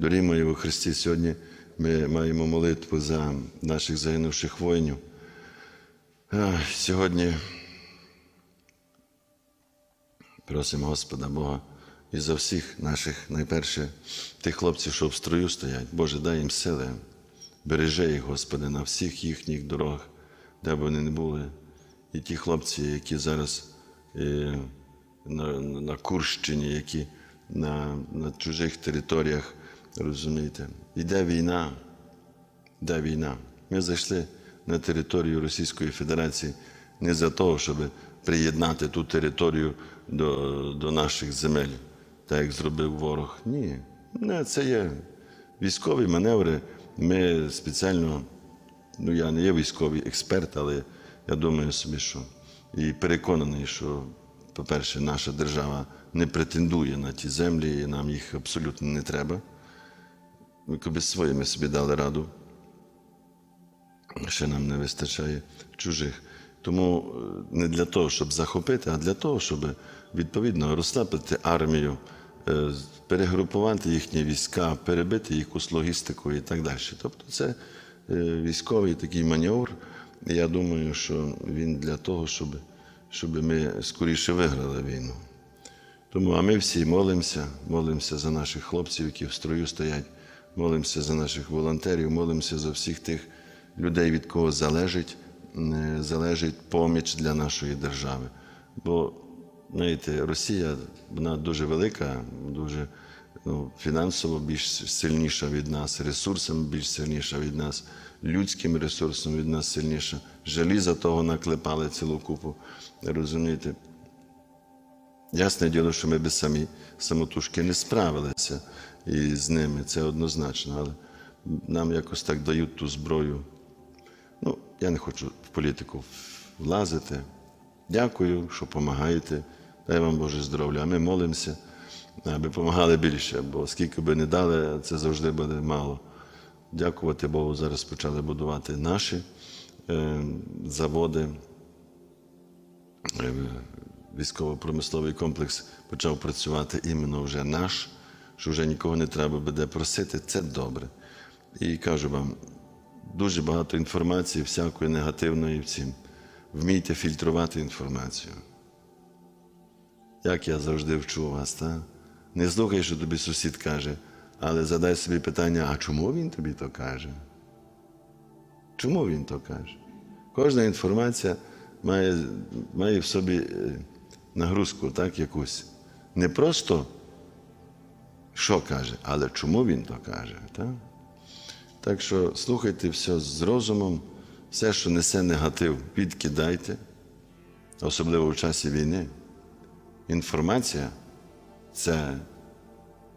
Дорогі мої у Христі, сьогодні ми маємо молитву за наших загинувших воїнів. Сьогодні просимо Господа Бога і за всіх наших, найперше, тих хлопців, що в строю стоять. Боже, дай їм сили. Бережи їх, Господи, на всіх їхніх дорогах, де б вони не були. І ті хлопці, які зараз е, на, на Курщині, які на, на чужих територіях, розумієте, іде війна, йде війна. Ми зайшли на територію Російської Федерації не за того, щоб приєднати ту територію до, до наших земель, так як зробив ворог. Ні. Не, це є військові маневри. Ми спеціально, ну я не є військовий експерт, але я думаю собі, що і переконаний, що, по-перше, наша держава не претендує на ті землі, і нам їх абсолютно не треба. Ми коби своїми собі дали раду. Ще нам не вистачає чужих. Тому е, не для того, щоб захопити, а для того, щоб відповідно розслабити армію, е, перегрупувати їхні війська, перебити якусь логістику і так далі. Тобто це е, військовий такий маневр. Я думаю, що він для того, щоб, щоб ми скоріше виграли війну. Тому а ми всі молимося, молимося за наших хлопців, які в строю стоять, молимося за наших волонтерів, молимося за всіх тих людей, від кого залежить, залежить поміч для нашої держави. Бо, знаєте, Росія вона дуже велика, дуже ну, фінансово більш сильніша від нас, ресурсами більш сильніша від нас, людським ресурсом від нас сильніша. Желіза того наклепали цілу купу. Розумієте? Ясне діло, що ми би самі самотужки не справилися і з ними, це однозначно, але нам якось так дають ту зброю. Ну, я не хочу в політику влазити. Дякую, що допомагаєте. Дай вам Боже здоров'я. А ми молимося, аби допомагали більше, бо скільки би не дали, це завжди буде мало. Дякувати Богу, зараз почали будувати наші е, заводи. Е, військово-промисловий комплекс почав працювати іменно вже наш, що вже нікого не треба буде просити, це добре. І кажу вам, дуже багато інформації, всякої негативної в цім. Вмійте фільтрувати інформацію. Як я завжди вчу вас, так? Не слухай, що тобі сусід каже, але задай собі питання, а чому він тобі то каже? Чому він то каже? Кожна інформація має, має в собі е, нагрузку, так, якусь. Не просто що каже, але чому він то каже. Так, так що слухайте все з розумом, все, що несе негатив, відкидайте, особливо в часі війни. Інформація це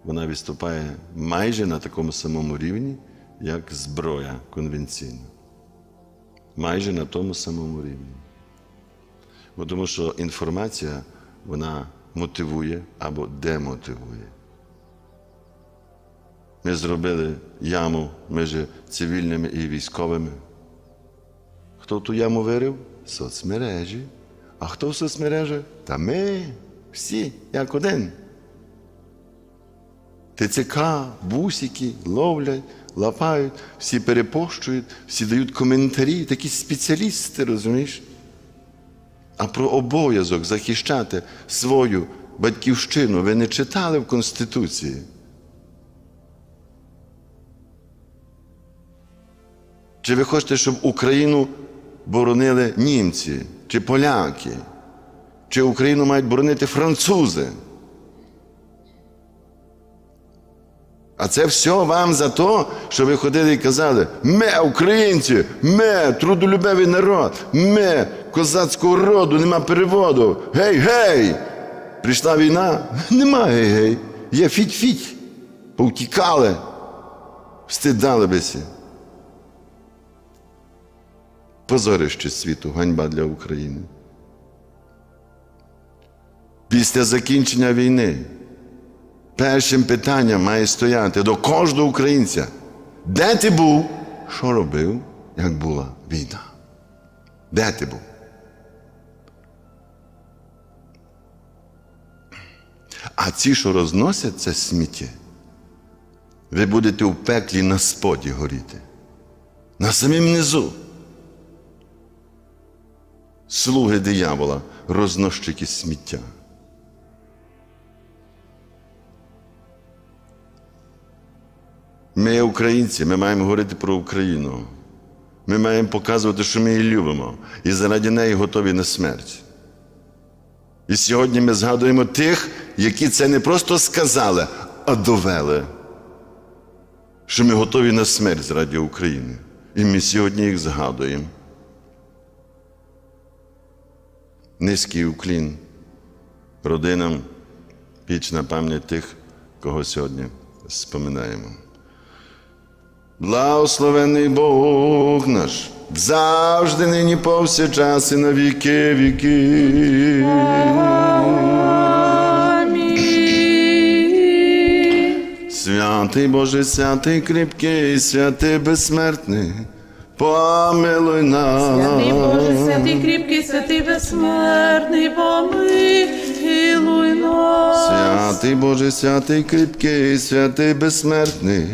вона виступає майже на такому самому рівні, як зброя конвенційна. Майже на тому самому рівні. Бо тому що інформація вона мотивує або демотивує. Ми зробили яму між цивільними і військовими. Хто ту яму вирив? Соцмережі. А хто в соцмережах? Та ми всі, як один. ТЦК, бусики ловлять, лапають, всі перепощують, всі дають коментарі, такі спеціалісти, розумієш? А про обов'язок захищати свою батьківщину ви не читали в Конституції. Чи ви хочете, щоб Україну боронили німці чи поляки? Чи Україну мають боронити французи? А це все вам за те, що ви ходили і казали: ми, українці, ми, трудолюбивий народ, ми козацького роду, нема переводу. Гей, гей! Прийшла війна? Нема гей-гей. Є фіть-фіть. Повтікали. Встидали бися. Позорище світу, ганьба для України. Після закінчення війни першим питанням має стояти до кожного українця. Де ти був? Що робив, як була війна? Де ти був? А ці, що розносять це сміття, ви будете у пеклі на споді горіти. На самім низу. Слуги диявола, рознощики сміття. Ми, українці, ми маємо говорити про Україну. Ми маємо показувати, що ми її любимо, і заради неї готові на смерть. І сьогодні ми згадуємо тих, які це не просто сказали, а довели, що ми готові на смерть заради України. І ми сьогодні їх згадуємо. Низький уклін родинам, вічна пам'ять тих, кого сьогодні споминаємо. Благословений Бог наш, завжди нині повсякчас і на віки віки. Святий Боже, святий кріпкий, святий безсмертний, помилуй нас. Святий Боже, святий кріпкий, святий безсмертний, помилуй нас. Святий Боже, святий кріпкий, святий безсмертний,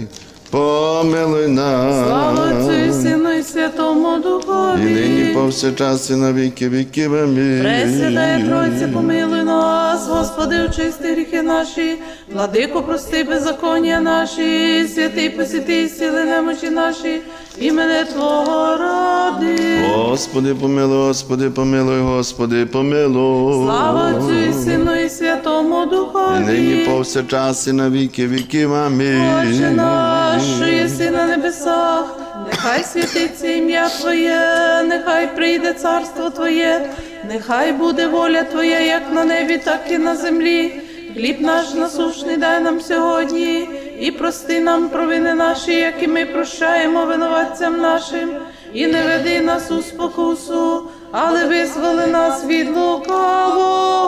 помилуй нас. Слава Отцю і Сину і Святому І Духові. нині повсякчас і на віки віків. Амінь. Пресвятає Тройце, помилуй нас, Господи, очисти гріхи наші, владико, прости беззаконня наші, святий посвятий сили немочі наші, імене Твого ради. Господи, помилуй, Господи, помилуй, Господи, помилуй. Слава Отцю і Сину і Святому І Духові. нині повсякчас і на віки віків. Амінь. Отче наш, що єси на небесах, нехай святиться ім'я Твоє, нехай прийде царство Твоє, нехай буде воля Твоя, як на небі, так і на землі. Хліб наш насушний дай нам сьогодні, і прости нам провини наші, як і ми прощаємо винуватцям нашим, і не веди нас у спокусу, але визволи нас від лукавого.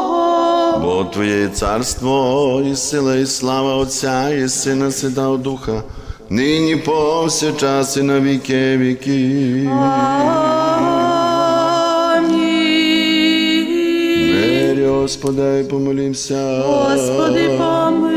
Бо Твоє є царство, і сила, і слава Отця, і Сина, Святого Духа, нині повсякчас і на віки віки. Амінь. Господи, помолімся. Господи, помилуй.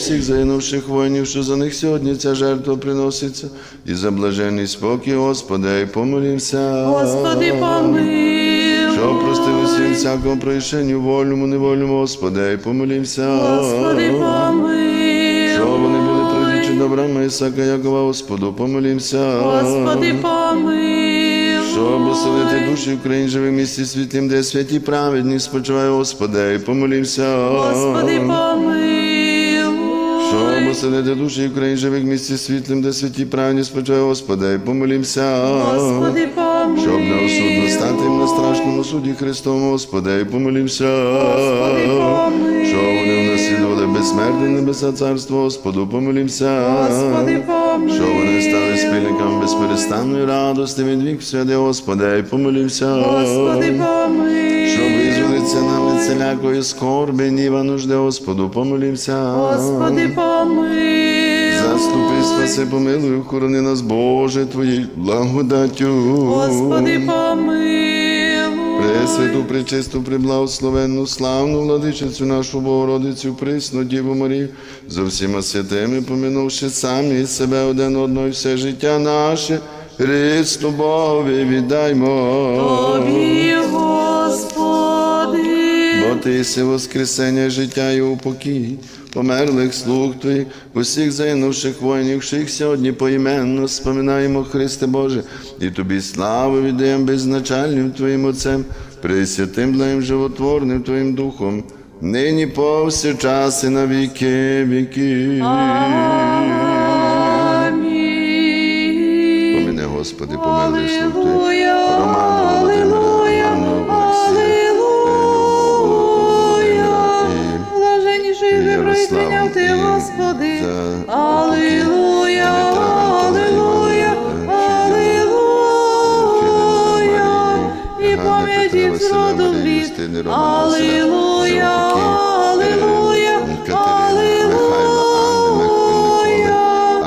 Всіх загинувших воїнів, що за них сьогодні ця жертва приноситься, і за блаженний спокій, Господи, і помолімся. Господи, помилуй. Що простили всім всякому проїшенню, вольному, невольному, Господи, і помолімся. Господи, помилуй. Що вони були придічі добрами Ісака Якова, Господу, помолімся. Господи, помилуй. Щоб оселити душі Україн живих місці світлім, де святі праведні спочиває, Господи, і помолімся. Господи, помилуй. Оселити душі Україн живих місці світлим, де святі праведні спочиває, Господи, і помолімся. Господи, помилуй. Щоб неосудно стати їм на страшному суді Христовому, Господи, і помолімся. Господи, помилуй. Щоб вони внаслідували безсмертне небеса царство, Господу, помолімся. Господи, помилуй. Щоб вони стали спільниками безперестанної радости від вік святи, Господи, і помолімся. Господи, помилуй. Щоб нам від всілякої скорби, ніва нужди, Господу, помолімся. Господи, помилуй. Заступи, спаси, помилуй, охорони нас, Боже, Твоєю благодаттю. Господи, помилуй. Пресвяту, пречисту, приблагословенну, славну владичицю нашу Богородицю, присну Діву Марію, за всіма святими, поминувши самі себе один одного і все життя наше, Христу Богові віддаймо. Тобі. Бо ти воскресення життя і упокій, померлих слуг твоїх, усіх загинувших воїнів, всіх сьогодні поіменно споминаємо, Христе Боже, і тобі славу віддаємо беззначальним Твоїм Отцем, пресвятим благим животворним Твоїм Духом, нині повсякчас і на віки віки. Амінь. Помини, Господи, помилуй слуг Твоїх. Е, Катерини, Михайла,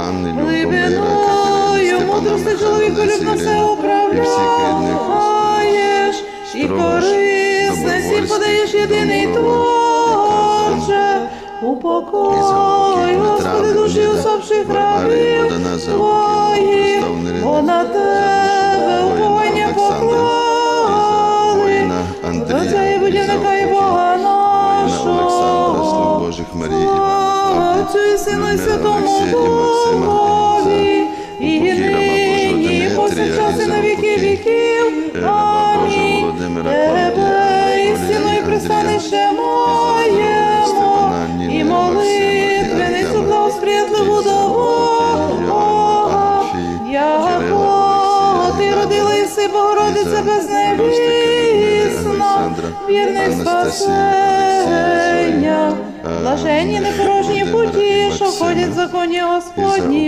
Анни, Любомира, мудрости чоловіку Михайла, все і корисне всім подаєш єдиний. Творче, упокой Господи, душі усопших рабів Твоїх, бо на Тебе уповання поклали. Отцю і Сину і Святому Духові, і нині, і повсякчас і на віки віків. Амінь. Тебе, істину і пристанище моєму, і молитвеницю Артема, благосприятливу до Іза, Бога. Яко ти родила Іси, Богородиця безневісна, вірних спасення. Блаженні непорожні путі, що ходять в законі.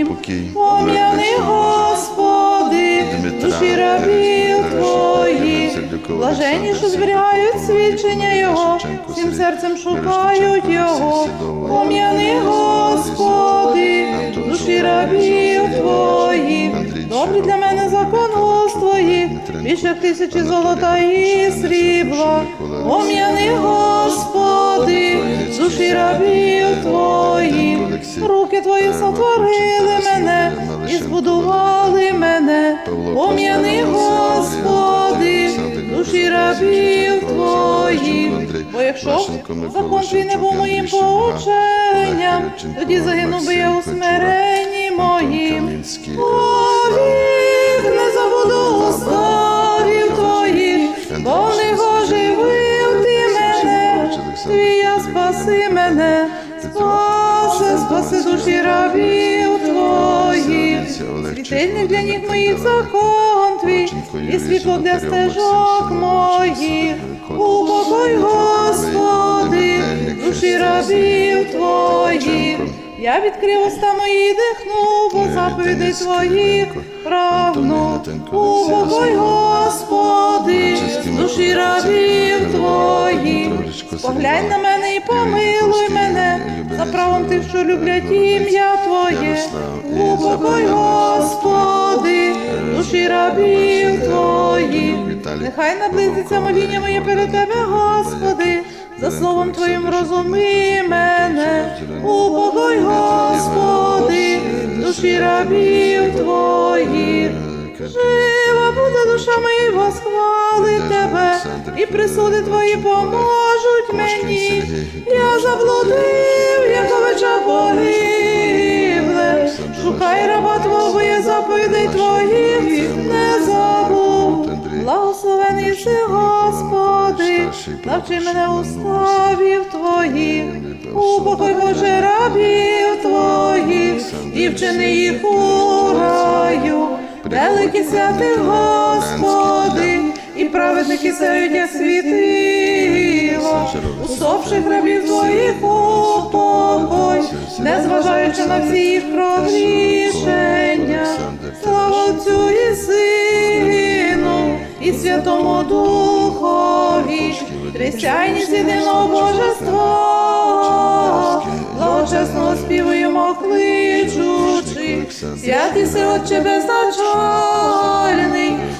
Упокій, Пом'яни, Господи, душі рабів Твоїх. Блаженні, що зберігають свідчення Його, всім серцем шукають Його. Пом'яни, Господи, душі рабів Твоїх. Добрі для мене закон Твоїх, більше тисячі золота і срібла. Пом'яни, Господи, душі рабів Твоїх. Руки Твої сотворили мене і збудували мене. Пом'яни, Господи, душі рабів Твоїх. Бо якщо закон твій не був моїм поученням, тоді загинув би я у смиренні моїм. Повік не забуду уставів твоїх, бо оживив ти мене, твій я спаси мене, спаси, спаси душі рабів твоїх. Світильник для ніг моїх закон твій, і світло для стежок моїх. Упокой, Господи, душі рабів твоїх. Я відкрив уста мої, дихну, бо заповідей твоїх прагну. Упокой, Господи, Поглянь на мене і помилуй мене, за правом тих, що люблять ім'я Твоє. Упокой, Господи, душі рабів Твоїх. Нехай наблизиться моління моє перед Тебе, Господи, за словом Твоїм розуми мене. Упокой, Господи, душі рабів Твоїх. Жива буде душа моя, восхвалить Тебе, і присуди Твої поможуть мені. Я заблудив, як овеча погибле. Шукай раба Твого, я заповідей Твоїх не забув. Благословений си, Господи, навчи мене уставів Твоїх, упокой Боже рабів Твоїх, і вчини їх у раю. Великий святий Господи, і праведники як світило, усопших рабів Твоїх упокой, не зважаючи на всі їх прогрішення, слава Отцю і Сину, і Святому Духові, трисяйність єдиного Божества, благочесно співаємо кличучи, святий си Отче безначальний,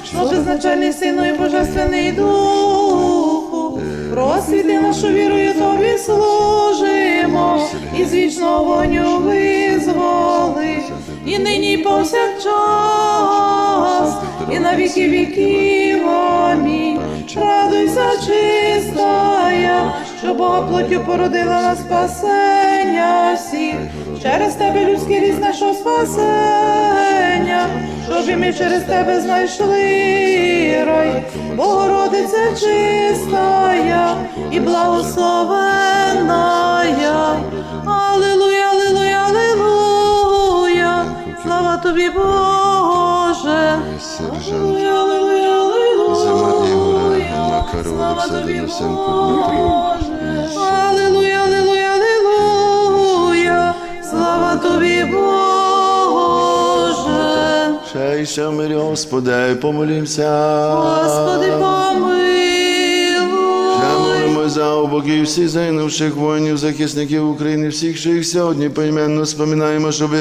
що безначальний Сину і Божественний Духу, просвіти нашу вірою Тобі служимо, і з вічного вогню визволи, і нині і повсякчас, і на віки віків. Амінь. Радуйся, чистая, що Бога плотю породила на спасення всіх. Через тебе людський різ нашого спасення, щоб і ми через тебе знайшли рай. Богородице чистая і благословенная. Аллилуйя, аллилуйя, аллилуйя. Слава тобі, Боже. Аллилуйя, аллилуйя, аллилуйя. Слава тобі, Боже. Тобі, Боже. Ще й ще мирі, Господи, помолімся. Господи, помилуй. Ще молимо за обоків всіх загинувших воїнів, захисників України, всіх, що їх сьогодні поіменно споминаємо, щоб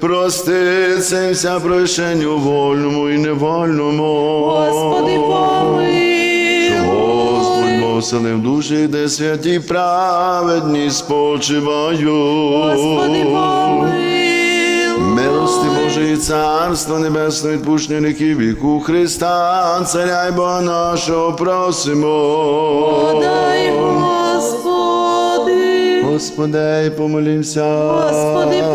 проститися прощенню вольному і невольному. Господи, помилуй. Господь оселив душі, де святі праведні спочивають. Господи, помилуй. Милости Божої Царства Небесного відпущення ріків віку Христа, Царя й Бога нашого просимо. Подай, Господи, Господи, помолімся. Господи, Бо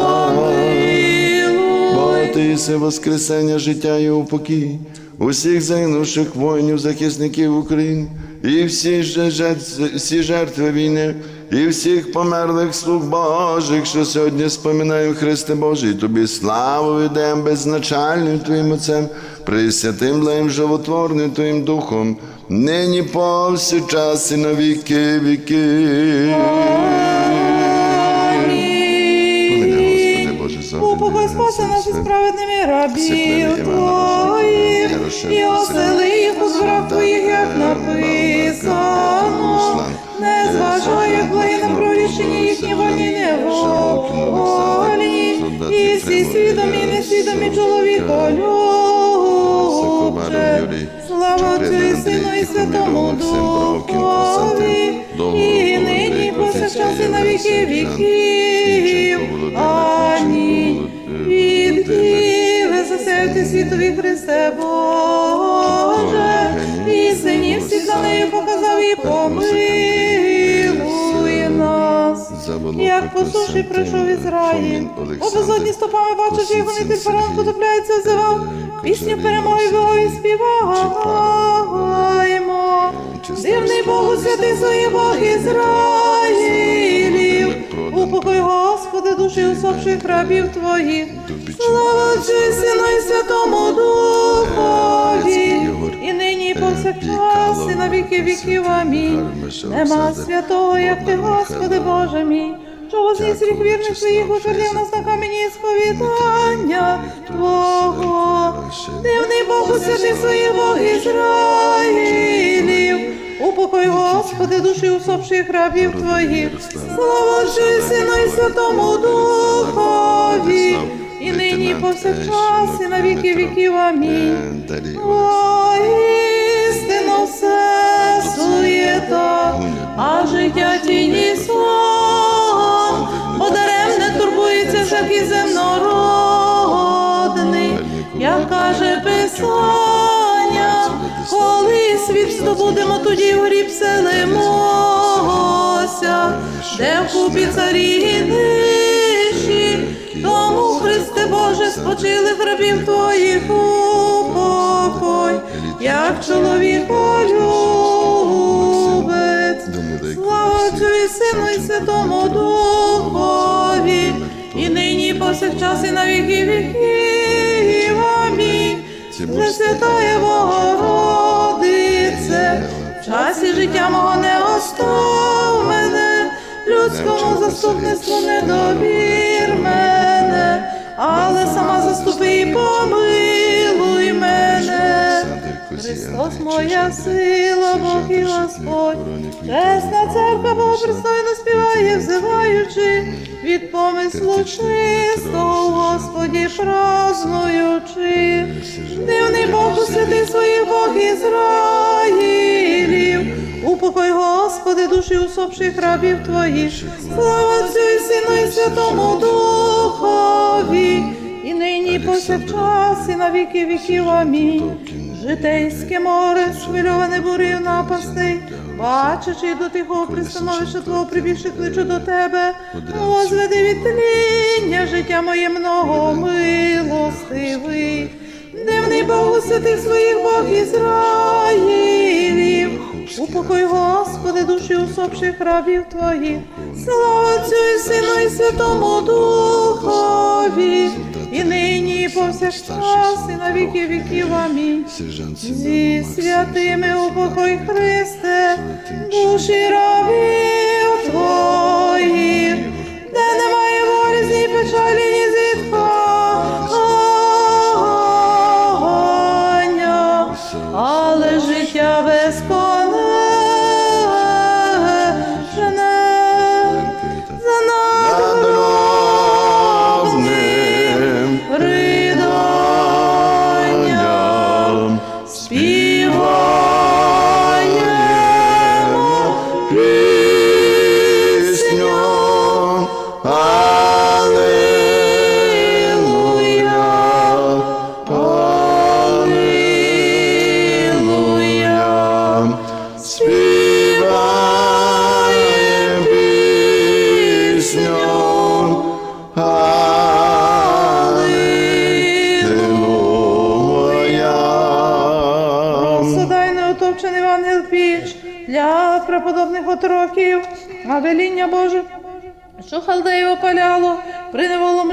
помилуй. ти єси воскресення життя і упокій усіх загинувших воїнів, захисників України, і всі, всі жертви війни, і всіх померлих слуг Божих, що сьогодні споминаємо Христе Божий, тобі славу віддаємо беззначальним Твоїм Отцем, присвятим благим животворним Твоїм Духом, нині повсякчас і на віки віки. Господи Боже, за Упокой спаси нас із справедними рабів Твоїх, Отцю і Сину і Святому Духові, і нині і повсякчас і на віки віків. Амінь. Від Києва світові Христе Боже, і синів всіх за нею показав і помилує нас. Як по суші прийшов Ізраїль, по безодні стопами бачиш, як вони під паром потопляються, взивав, пісню перемоги Богові співаємо. Дивний Богу, святий своє Бог Ізраїлів, упокой, Господи, душі усопших рабів Твоїх, слава Отцю і Сину і Святому і повсякчас, і на віки віків. Амінь. Нема святого, як ти, Господи Боже мій, що возніс рік вірних своїх утвердив нас на камені сповідання Твого. Дивний Богу, святий своїх Бог Ізраїлів, упокой, Господи, душі усопших рабів Твоїх, слава і Сину і Святому Духові, і нині і повсякчас, і на віки віків. Амінь. О, істинно все суєта, а життя тіні сон, бо дарем не турбується всякий земнородний, як каже Писання, коли світ здобудемо, тоді в гріб селимося, де вкупі царі і нижчі, тому Христе Боже, спочили рабів твоїх упокой, як чоловіколюбець. Слава Отцю і Сину і Святому Духові, і нині і повсякчас і на віки віків. Амінь. Пресвятая Богородице, в часі життя мого не остав мене, людському заступництву не довір мене, але сама заступи і помилуй. Христос моя сила, Бог і Господь, чесна церква Богопристойно співає, взиваючи від помислу чистого, Господі празнуючи. Дивний Бог у святий своїх Бог Ізраїлів, упокой, Господи, душі усопших рабів Твоїх, слава Отцю і Сину і Святому Духові, і нині і повсякчас, і на віки віків. Амінь. Житейське море, схвильоване бурів напастей, бачачи до тихого пристановища Твого прибігши кличу до Тебе, возведи від тління життя моє много милостивий. Дивний Бог у святих своїх Бог Ізраїлів, упокой, Господи, душі усопших рабів Твоїх, слава Отцю і Сину і Святому Духові, і нині і повсякчас, і на віки віків. Амінь. Зі святими упокой Христе, душі рабів Твоїх, де немає волі, ні печалі, ні зітхання,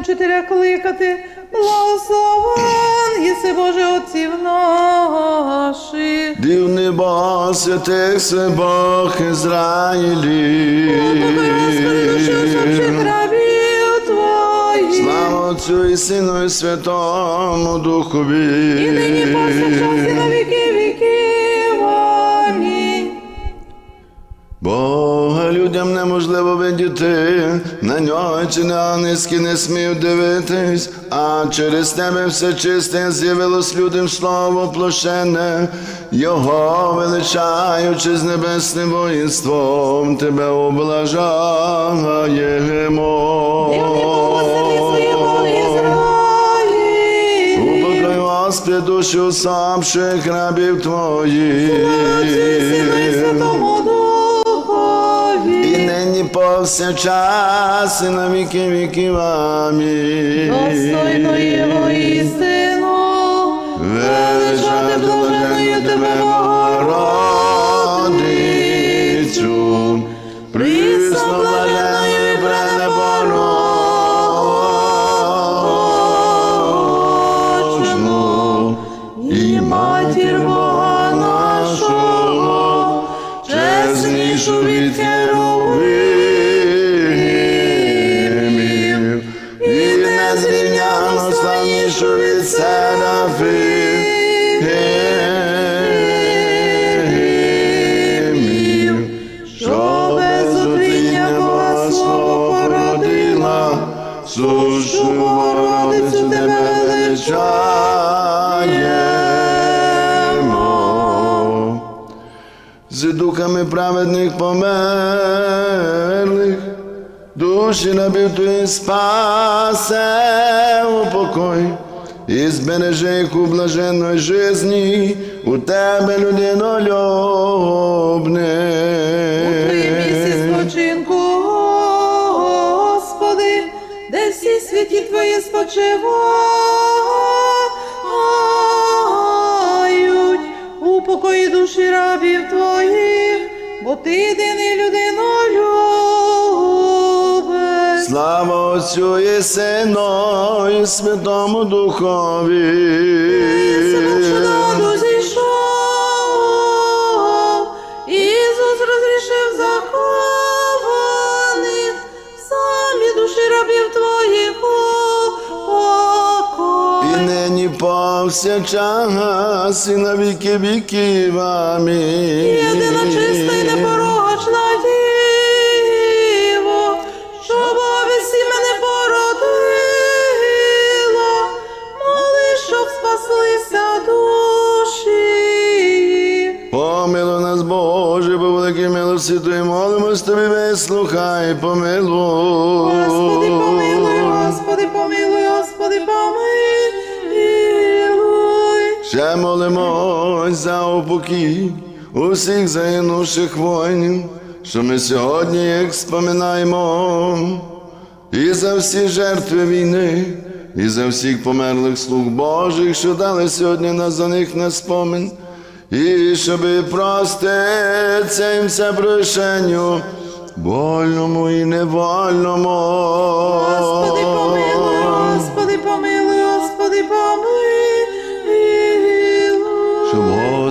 вчителя кликати, благословен єси Боже отців наших. Дивний Бог святих Бог Ізраїлі. Покой, Господи, душі усопших рабів Твоїх. Слава Отцю і Сину і Святому Духові. І нині повсякчас і на неможливо видіти, на нього чи на низькі не смів дивитись, а через тебе все чисте з'явилось людям слово площене, його величаючи з небесним воїнством, тебе облажаємо. Господи, душі усопших рабів твоїх. Отцю і Сину і Святому. Нині повсякчас і на віки віків. Амінь. Достойно є істину, величати блаженною тебе Богородицю, З духами праведних померлих, душі набив твої спасе у покой, і збереже їх у блаженної жизні, у тебе людинолюбне. Господи, де всі святі Твої спочивають, у покої душі рабів Твоїх, бо Ти єдиний людинолюбець. Слава Отцю і Сину і Святому Духові. Нині повсякчас і на віки віків. Амінь. Єдина чиста і непорочна Діво, що без мене породила, моли, щоб спаслися душі. Помилуй нас, Боже, по великій милості Твої, молимось Тобі, вислухай, помилуй. Господи, помилуй, Господи, помилуй, Господи, помилуй. Ще молимось за упокій усіх загинувших воїнів, що ми сьогодні їх споминаємо, і за всі жертви війни, і за всіх померлих слуг Божих, що дали сьогодні нас за них на спомин, і щоби проститься їм все прощенню, вольному і невольному.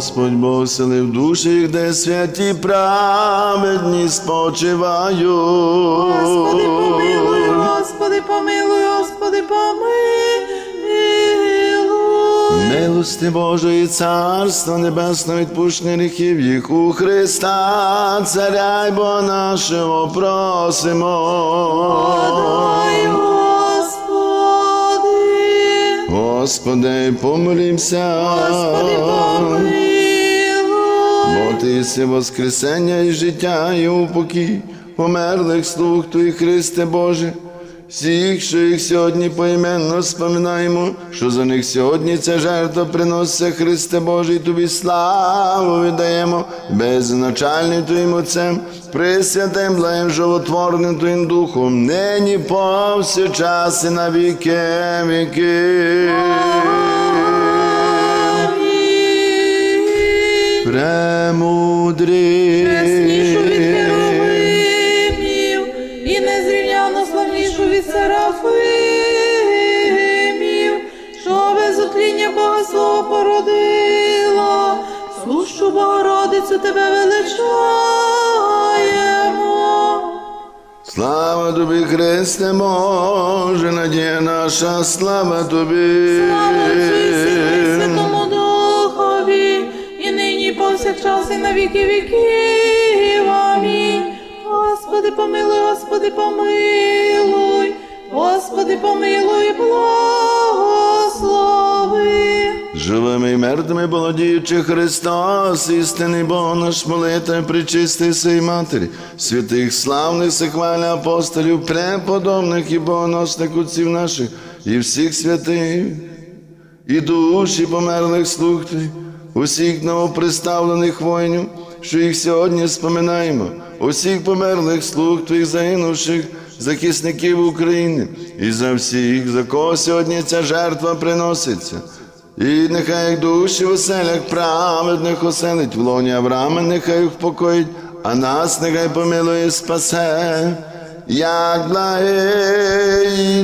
Господь Бог селив душі, де святі праведні спочивають. Господи, помилуй, Господи, помилуй, Господи, помилуй. Милости Божої Царства Небесного відпущення гріхів їх у Христа, Царя й Бога нашого просимо. Дай, Господи, Господи, помолімся. Господи, помилуй. Ти єси воскресення і життя, і упокій померлих слуг Твоїх, Христе Боже. Всіх, що їх сьогодні поіменно споминаємо, що за них сьогодні ця жертва приноситься, Христе Боже, і Тобі славу віддаємо, беззначальним Твоїм Отцем, присвятим, благим, животворним Твоїм Духом, нині повсякчас і на віки віки. премудрий. Чеснішу від і незрівняно славнішу від серафимів, що без утління Бога породила, сущу Богородицю тебе величаємо. Слава тобі, Христе, Боже, надія наша, слава тобі. Слава на віки віків. Амінь. Господи, помилуй, Господи, помилуй, Господи, помилуй, благослови. Живими і мертвими володіючи Христос, істинний Бог наш молитва, причистий сей матері, святих славних сихваля апостолів, преподобних і богоносних отців наших, і всіх святих, і душі померлих слуг усіх новоприставлених воїнів, що їх сьогодні споминаємо, усіх померлих слуг Твоїх загинувших захисників України, і за всіх, за кого сьогодні ця жертва приноситься. І нехай як душі в оселях праведних оселить, в лоні Авраама нехай їх впокоїть, а нас нехай помилує спасе, як благе і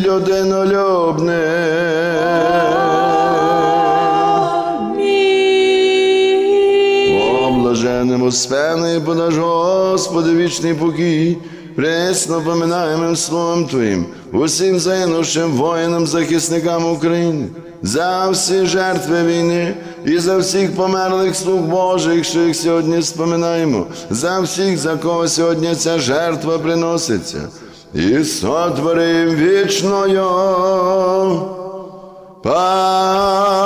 блаженному спене, подаж Господи, вічний покій, пресно поминаємо словом Твоїм, усім загинувшим воїнам, захисникам України, за всі жертви війни і за всіх померлих слуг Божих, що їх сьогодні споминаємо, за всіх, за кого сьогодні ця жертва приноситься, і сотворим вічною. Пам'ять.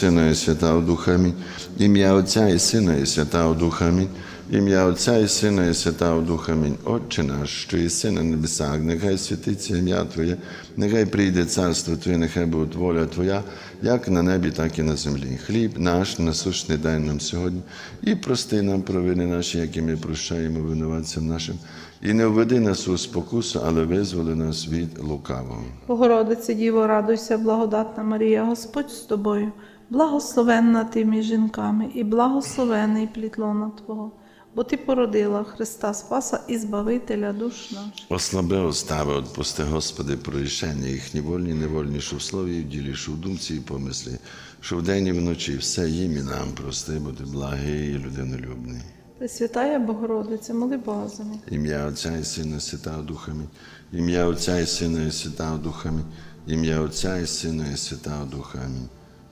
Сина і Святого Духа Амінь. Ім'я Отця і Сина і Святого Духа Амінь. Ім'я Отця і Сина і Святого Духа Амінь. Отче наш, що єси на небесах, нехай святиться ім'я Твоє, нехай прийде царство Твоє, нехай буде воля Твоя, як на небі, так і на землі. Хліб наш насущний дай нам сьогодні, і прости нам провини наші, які ми прощаємо винуватцям нашим. І не введи нас у спокусу, але визволи нас від лукавого. Богородице Діво, радуйся, благодатна Марія, Господь з тобою, благословенна ти між жінками, і благословений плід лона Твого, бо Ти породила Христа Спаса і Збавителя душ наших. Ослаби остави, отпусти, Господи, прорішення їхні вольні, невольні, що в слові і в ділі, що в думці і помислі, що вдень і вночі все їм і нам прости, бо ти благий і людинолюбний. Пресвятая Богородице, моли Бога за мене. Ім'я Отця і Сина і Святого Духами, ім'я Отця і Сина і Святого Духами, ім'я Отця і Сина і Святого Духами.